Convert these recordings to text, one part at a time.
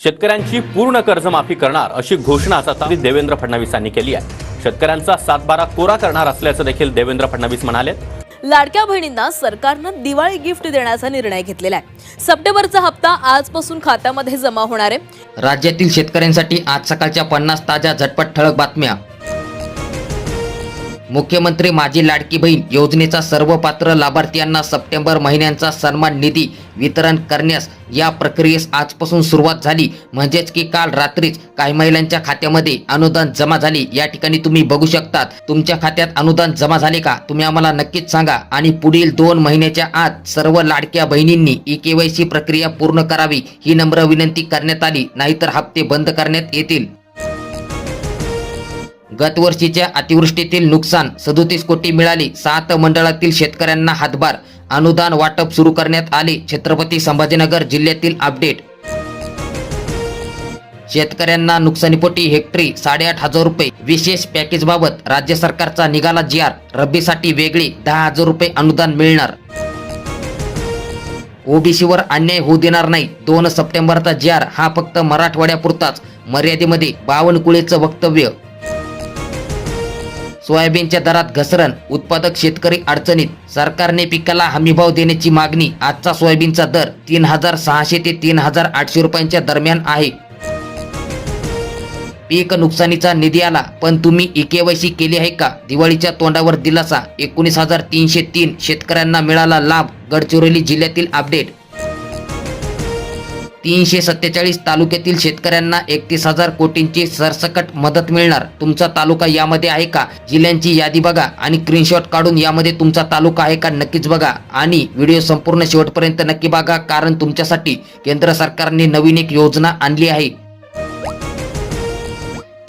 शेतकऱ्यांची पूर्ण कर्जमाफी करणार अशी घोषणा आता देवेंद्र फडणवीसांनी केली आहे. शेतकऱ्यांचा सातबारा कोरा करणार असल्याचं देखील देवेंद्र फडणवीस म्हणाले लाडक्या बहिणींना सरकारनं दिवाळी गिफ्ट देण्याचा निर्णय घेतलेला आहे. सप्टेंबरचा हप्ता आजपासून खात्यामध्ये जमा होणार आहे. राज्यातील शेतकऱ्यांसाठी आज सकाळच्या पन्नास ताज्या झटपट ठळक बातम्या. मुख्यमंत्री माझी लाडकी बहीण योजनेचा सर्व पात्र लाभार्थ्यांना सप्टेंबर महिन्यांचा सन्मान निधी वितरण करण्यास या प्रक्रियेस आजपासून सुरुवात झाली. म्हणजेच की काल रात्रीच काही महिलांच्या खात्यामध्ये अनुदान जमा झाली. या ठिकाणी तुम्ही बघू शकतात. तुमच्या खात्यात अनुदान जमा झाले का? तुम्ही आम्हाला नक्कीच सांगा. आणि पुढील दोन महिन्याच्या आत सर्व लाडक्या बहिणींनी ई केवायसी प्रक्रिया पूर्ण करावी. ही नम्र विनंती करण्यात आली. नाहीतर हप्ते बंद करण्यात येतील. गतवर्षीच्या अतिवृष्टीतील नुकसान सदोतीस कोटी मिळाली. सात मंडळातील शेतकऱ्यांना हातभार अनुदान वाटप सुरू करण्यात आले. छत्रपती संभाजीनगर जिल्ह्यातील अपडेट. शेतकऱ्यांना नुकसानीपोटी हेक्टरी साडेआठ हजार रुपये. विशेष पॅकेजबाबत राज्य सरकारचा निघाला जी आर. रब्बीसाठी वेगळे दहा हजार रुपये अनुदान मिळणार. ओबीसीवर अन्याय होऊ देणार नाही. दोन सप्टेंबरचा जी आर हा फक्त मराठवाड्यापुरताच. मर्यादेमध्ये बावनकुळेचं वक्तव्य. सोयाबीनच्या दरात घसरण उत्पादक शेतकरी अडचणीत. सरकारने पिकाला हमीभाव देण्याची मागणी. आजचा सोयाबीनचा दर तीन हजार सहाशे ते तीन हजार आठशे रुपयांच्या दरम्यान आहे. पीक नुकसानीचा निधी आला पण तुम्ही इकेवायसी केली आहे का? दिवाळीच्या तोंडावर दिलासा. एकोणीस हजार तीनशे तीन शेतकऱ्यांना मिळाला लाभ. गडचिरोली जिल्ह्यातील अपडेट. तीनशे सत्तेचाळीस तालुक्यातील शेतकऱ्यांना एकतीस हजार कोटींची सरसकट मदत मिळणार. तुमचा तालुका यामध्ये आहे का? जिल्ह्यांची यादी बघा आणि स्क्रीनशॉट काढून यामध्ये तुमचा तालुका आहे का नक्कीच बघा. आणि व्हिडिओ संपूर्ण शेवटपर्यंत नक्की बघा कारण तुमच्यासाठी केंद्र सरकारने नवीन एक योजना आणली आहे.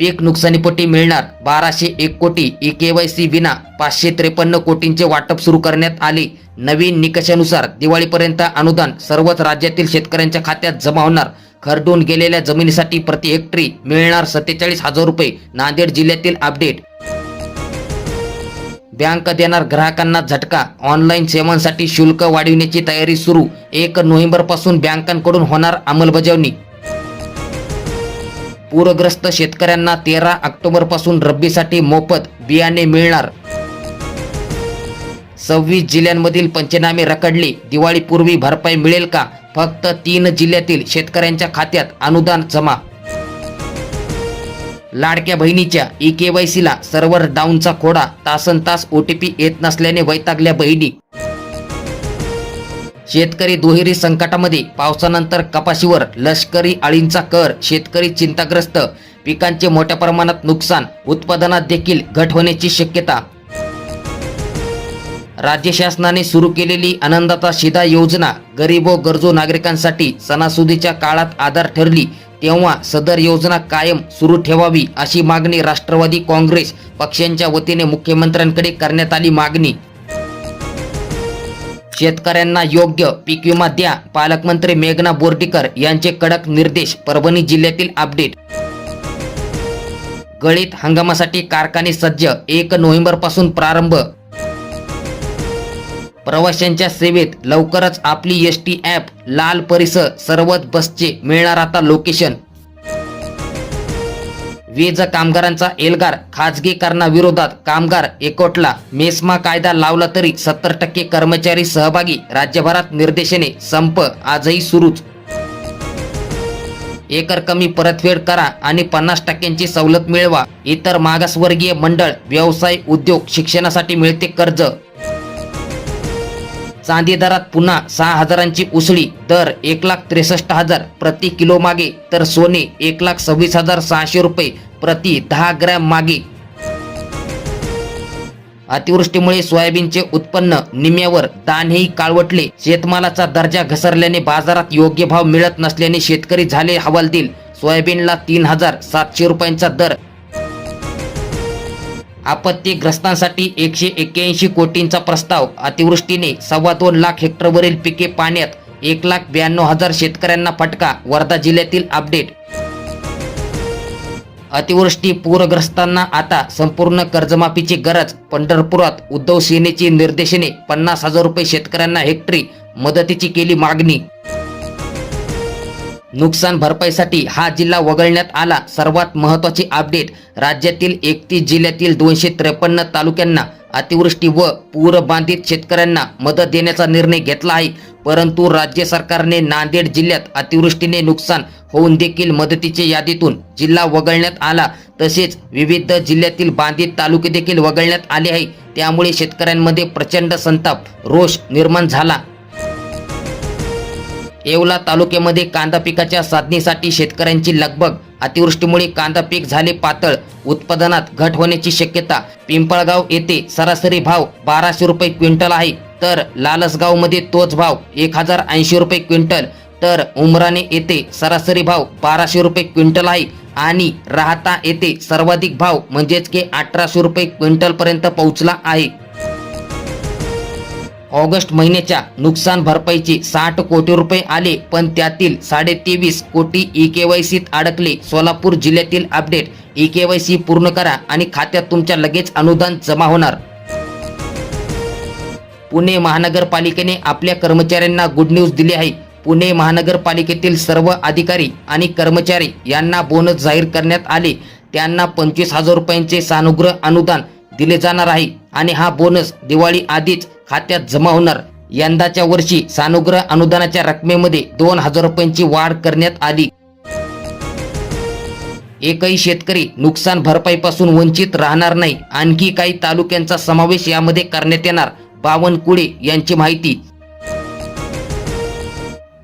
पीक नुकसानीपोटी मिळणार. बाराशे एक कोटी ई सी विना पाचशे त्रेपन्न कोटींचे वाटप सुरू करण्यात आले. नवीन निकषानुसार दिवाळीपर्यंत अनुदान सर्वच राज्यातील शेतकऱ्यांच्या खात्यात जमा होणार. खरडून गेलेल्या जमिनीसाठी प्रति हेक्टरी मिळणार सत्तेचाळीस हजार रुपये. नांदेड जिल्ह्यातील अपडेट. बँक देणार ग्राहकांना झटका. ऑनलाईन सेवांसाठी शुल्क वाढविण्याची तयारी सुरू. एक नोव्हेंबरपासून बँकांकडून होणार अंमलबजावणी. पूरग्रस्त शेतकऱ्यांना तेरा ऑक्टोबरपासून रब्बीसाठी मोफत बियाणे मिळणार. सव्वीस जिल्ह्यांमधील पंचनामे रखडले. दिवाळीपूर्वी भरपाई मिळेल का? फक्त तीन जिल्ह्यातील शेतकऱ्यांच्या खात्यात अनुदान जमा. लाडक्या बहिणीच्या ई केवायसीला सर्व्हर डाऊनचा खोडा. तासन तास ओटीपी येत नसल्याने वैतागल्या बहिणी. शेतकरी दुहेरी संकटामध्ये पावसानंतर कपाशीवर लष्करी अळींचा कर शेतकरी चिंताग्रस्त पिकांचे मोठ्या प्रमाणात नुकसान उत्पादनात देखील घट होण्याची शक्यता. राज्य शासनाने सुरू केलेली आनंदाचा शिधा योजना गरीब व गरजू नागरिकांसाठी सणासुदीच्या काळात आधार ठरली तेव्हा सदर योजना कायम सुरू ठेवावी अशी मागणी राष्ट्रवादी काँग्रेस पक्षांच्या वतीने मुख्यमंत्र्यांकडे करण्यात आली मागणी. शेतकऱ्यांना योग्य पीक विमा द्या. पालकमंत्री मेघना बोर्डीकर यांचे कडक निर्देश परभणी जिल्ह्यातील अपडेट. गळीत हंगामासाठी कारखाने सज्ज. एक नोव्हेंबरपासून प्रारंभ. प्रवाशांच्या सेवेत लवकरच आपली एस टी ॲप लाल परिसर सर्वच बसचे मिळणार आता लोकेशन. वीज कामगारांचा एल्गार खाजगीकरणाविरोधात कामगार एकोटला मेस्मा कायदा लावला तरी सत्तर टक्के कर्मचारी सहभागी. राज्यभरात निर्देशने संप आजही सुरूच. एकर कमी परतफेड करा आणि पन्नास टक्क्यांची सवलत मिळवा. इतर मागासवर्गीय मंडळ व्यवसाय उद्योग शिक्षणासाठी मिळते कर्ज. चांदी दरात पुन्हा सहा हजारांची उसळी दर एक लाख त्रेसष्ट हजार प्रति किलो मागे तर सोने एक लाख सव्वीस हजार सहाशे रुपये प्रति दहा ग्रॅम मागे. अतिवृष्टीमुळे सोयाबीनचे उत्पन्न निम्यावर दानही काळवटले. शेतमालाचा दर्जा घसरल्याने बाजारात योग्य भाव मिळत नसल्याने शेतकरी झाले हवालदिल. सोयाबीनला तीन हजार सातशे रुपयांचा दर आपत्तीग्रस्तांसाठी एकशे एक्क्याऐंशी कोटींचा प्रस्ताव. अतिवृष्टीने सव्वा दोन लाख हेक्टरवरील पिके पाण्यात एक लाख ब्याण्णव हजार शेतकऱ्यांना फटका वर्धा जिल्ह्यातील अपडेट. अतिवृष्टी पूरग्रस्तांना आता संपूर्ण कर्जमाफीची गरज. पंढरपुरात उद्धव सेनेची निर्देशने पन्नास हजार रुपये शेतकऱ्यांना हेक्टरी मदतीची केली मागणी. नुकसान भरपाईसाठी हा जिल्हा वगळण्यात आला. सर्वात महत्त्वाची अपडेट राज्यातील एकतीस जिल्ह्यातील दोनशे त्रेपन्न तालुक्यांना अतिवृष्टी व पूरबाधित शेतकऱ्यांना मदत देण्याचा निर्णय घेतला आहे. परंतु राज्य सरकारने नांदेड जिल्ह्यात अतिवृष्टीने नुकसान होऊन देखील मदतीच्या यादीतून जिल्हा वगळण्यात आला. तसेच विविध जिल्ह्यातील बाधित तालुके देखील वगळण्यात आले आहे. त्यामुळे शेतकऱ्यांमध्ये प्रचंड संताप रोष निर्माण झाला. येवला तालुक्यामध्ये कांदा पिकाच्या साधणीसाठी शेतकऱ्यांची लगबग. अतिवृष्टीमुळे कांदा पीक झाले पातळ. उत्पादनात घट होण्याची शक्यता. पिंपळगाव येथे सरासरी भाव बाराशे रुपये क्विंटल आहे. तर लालसगावमध्ये तोच भाव एक हजार ऐंशी रुपये क्विंटल. तर उमराणे येथे सरासरी भाव बाराशे रुपये क्विंटल आहे. आणि राहता येथे सर्वाधिक भाव म्हणजेच की अठराशे रुपये क्विंटल पर्यंत पोहोचला आहे. ऑगस्ट महिन्याच्या नुकसान भरपाईचे साठ कोटी रुपये आले पण त्यातील साडे तेवीस कोटी ई के वाय सीत अडकले. सोलापूर जिल्ह्यातील update e K Y C पूर्ण करा आणि खात्यात तुमच्या लगेच अनुदान जमा होणार. पुणे महानगरपालिकेने आपल्या कर्मचाऱ्यांना गुड न्यूज दिली आहे. पुणे महानगरपालिकेतील सर्व अधिकारी आणि कर्मचारी यांना बोनस जाहीर करण्यात आले. त्यांना पंचवीस हजार रुपयांचे सानुग्रह अनुदान दिले जाणार आहे आणि हा बोनस दिवाळी आधीच खात्यात जमा होणार. यंदाच्या वर्षी सानुग्रह अनुदानाच्या रकमेमध्ये दोन हजार रुपयांची वाढ करण्यात आली. एकही शेतकरी नुकसान भरपाईपासून वंचित राहणार नाही. आणखी काही तालुक्यांचा समावेश यामध्ये करण्यात येणार. बावनकुळे यांची माहिती.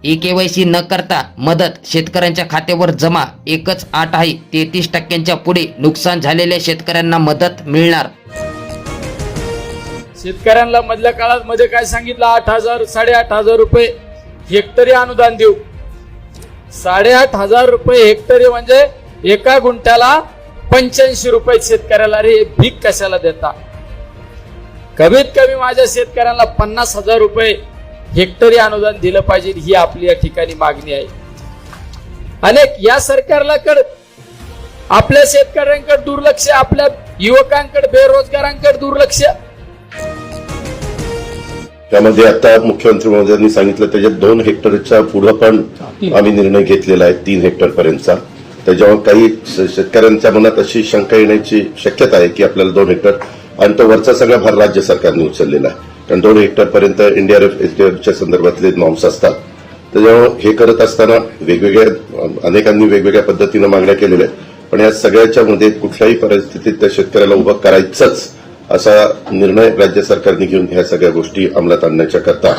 ई केवायसी न करता मदत शेतकऱ्यांच्या खात्यावर जमा एकच आठ आहे. तेहतीस टक्क्यांच्या पुढे नुकसान झालेल्या शेतकऱ्यांना मदत मिळणार. शेतकऱ्यांना मधल्या काळात मध्ये काय सांगितलं? आठ हजार साडेआठ हजार रुपये हेक्टरी अनुदान देऊ. साडेआठ हजार रुपये हेक्टरी म्हणजे एका गुंठ्याला पंच्याऐंशी रुपये शेतकऱ्याला. रे हे भीक कशाला देता? कमीत कमी माझ्या शेतकऱ्यांना पन्नास हजार रुपये हेक्टरी अनुदान दिलं पाहिजे ही आपली या ठिकाणी मागणी आहे. अनेक या सरकारला कड आपल्या शेतकऱ्यांकडे दुर्लक्ष आपल्या युवकांकडे बेरोजगारांकडे दुर्लक्ष त्यामध्ये आता मुख्यमंत्री महोदयांनी सांगितलं त्याच्यात दोन हेक्टरच्या पुढं पण आम्ही निर्णय घेतलेला आहे तीन हेक्टर पर्यंतचा त्याच्यावर काही शेतकऱ्यांच्या मनात अशी शंका येण्याची शक्यता आहे की आपल्याला दोन हेक्टर आणि तो वरचा सगळा भार राज्य सरकारने उचललेला आहे. कारण दोन हेक्टर पर्यंत एनडीआरएफ एसडीआरएफच्या संदर्भातले नॉर्म्स असतात. त्याच्यामुळे हे करत असताना वेगवेगळ्या अनेकांनी वेगवेगळ्या पद्धतीनं मागण्या केलेल्या आहेत. पण या सगळ्याच्या मध्ये कुठल्याही परिस्थितीत त्या शेतकऱ्याला उभं करायचंच असा निर्णय राज्य सरकारने घेऊन ह्या सगळ्या गोष्टी अंमलात आणण्याच्या करता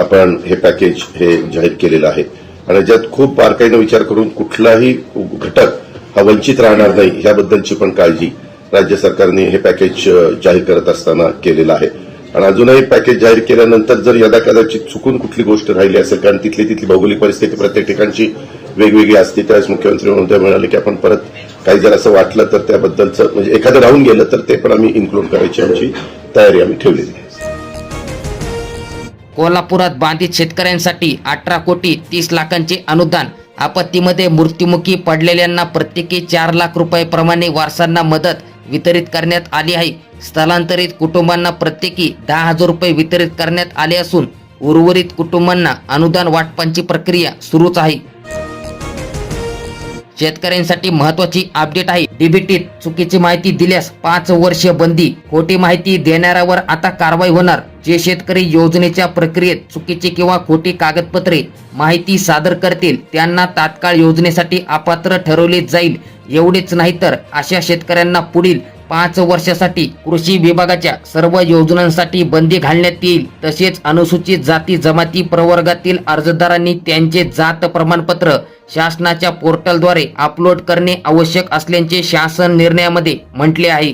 आपण हे पॅकेज हे जाहीर केलेलं आहे. आणि ज्यात खूप बारकाईनं विचार करून कुठलाही घटक हा वंचित राहणार नाही याबद्दलची पण काळजी राज्य सरकारने हे पॅकेज जाहीर करत असताना केलेलं आहे. आणि अजूनही पॅकेज जाहीर केल्यानंतर जर यदा कदाचित चुकून कुठली गोष्ट राहिली असेल कारण तिथली तिथली भौगोलिक परिस्थिती प्रत्येक ठिकाणची वेगवेगळी असते त्यावेळेस मुख्यमंत्री महोदय म्हणाले की आपण परत काही जर असं वाटलं तर त्याबद्दलचं म्हणजे एखादं राहून गेलं तर ते पण आम्ही इन्क्लूड करायची आमची तयारी आम्ही ठेवलेली आहे. कोल्हापुरात बाधित शेतकऱ्यांसाठी अठरा कोटी तीस लाखांचे अनुदान. आपत्तीमध्ये मृत्युमुखी पडलेल्यांना प्रत्येकी चार लाख रुपये वारसांना मदत वितरित करण्यात आली आहे. स्थलांतरित कुटुंबांना प्रत्येकी दहा हजार रुपये वितरित करण्यात आले असून उर्वरित कुटुंबांना अनुदान वाटपांची प्रक्रिया सुरूच आहे. शेतकऱ्यांसाठी महत्वाची अपडेट आहे. डीबीटीत चुकीची माहिती दिल्यास पाच वर्ष बंदी. खोटी माहिती देणाऱ्यावर आता कारवाई होणार. जे शेतकरी योजनेच्या प्रक्रियेत चुकीची किंवा खोटी कागदपत्रे माहिती सादर करतील त्यांना तात्काळ योजनेसाठी अपात्र ठरवले जाईल. एवढेच नाही तर अशा शेतकऱ्यांना पुढील पाच वर्षासाठी कृषी विभागाच्या सर्व योजनांसाठी बंदी घालण्यात येईल. तसेच अनुसूचित जाती जमाती प्रवर्गातील अर्जदारांनी त्यांचे जात प्रमाणपत्र शासनाच्या पोर्टलद्वारे अपलोड करणे आवश्यक असल्याचे शासन निर्णयामध्ये म्हटले आहे.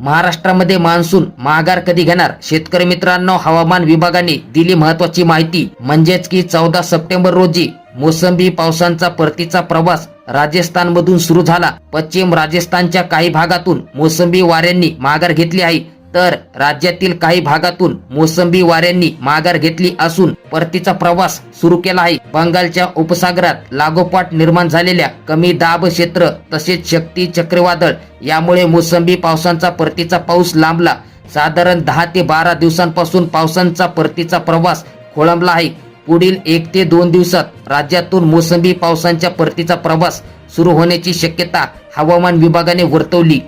महाराष्ट्रामध्ये मान्सून माघार कधी घेणार? शेतकरी मित्रांनो हवामान विभागाने दिली महत्वाची माहिती. म्हणजेच की चौदा सप्टेंबर रोजी मोसंबी पावसांचा परतीचा प्रवास राजस्थान मधून सुरू झाला. पश्चिम राजस्थानच्या काही भागातून मोसंबी वाऱ्यांनी माघार घेतली आहे. तर राज्यातील काही भागातून मोसंबी वाऱ्यांनी माघार घेतली असून परतीचा प्रवास सुरू केला आहे. बंगालच्या उपसागरात लागोपाठ निर्माण झालेल्या कमी दाब क्षेत्र तसेच शक्ती चक्रीवादळ यामुळे मोसंबी पावसांचा परतीचा पाऊस लांबला. साधारण दहा ते बारा दिवसांपासून पावसांचा परतीचा प्रवास खोळंबला आहे. पुढील एक ते दोन दिवसात राज्यातून मोसंबी पावसांच्या परतीचा प्रवास सुरू होण्याची शक्यता हवामान विभागाने वर्तवली.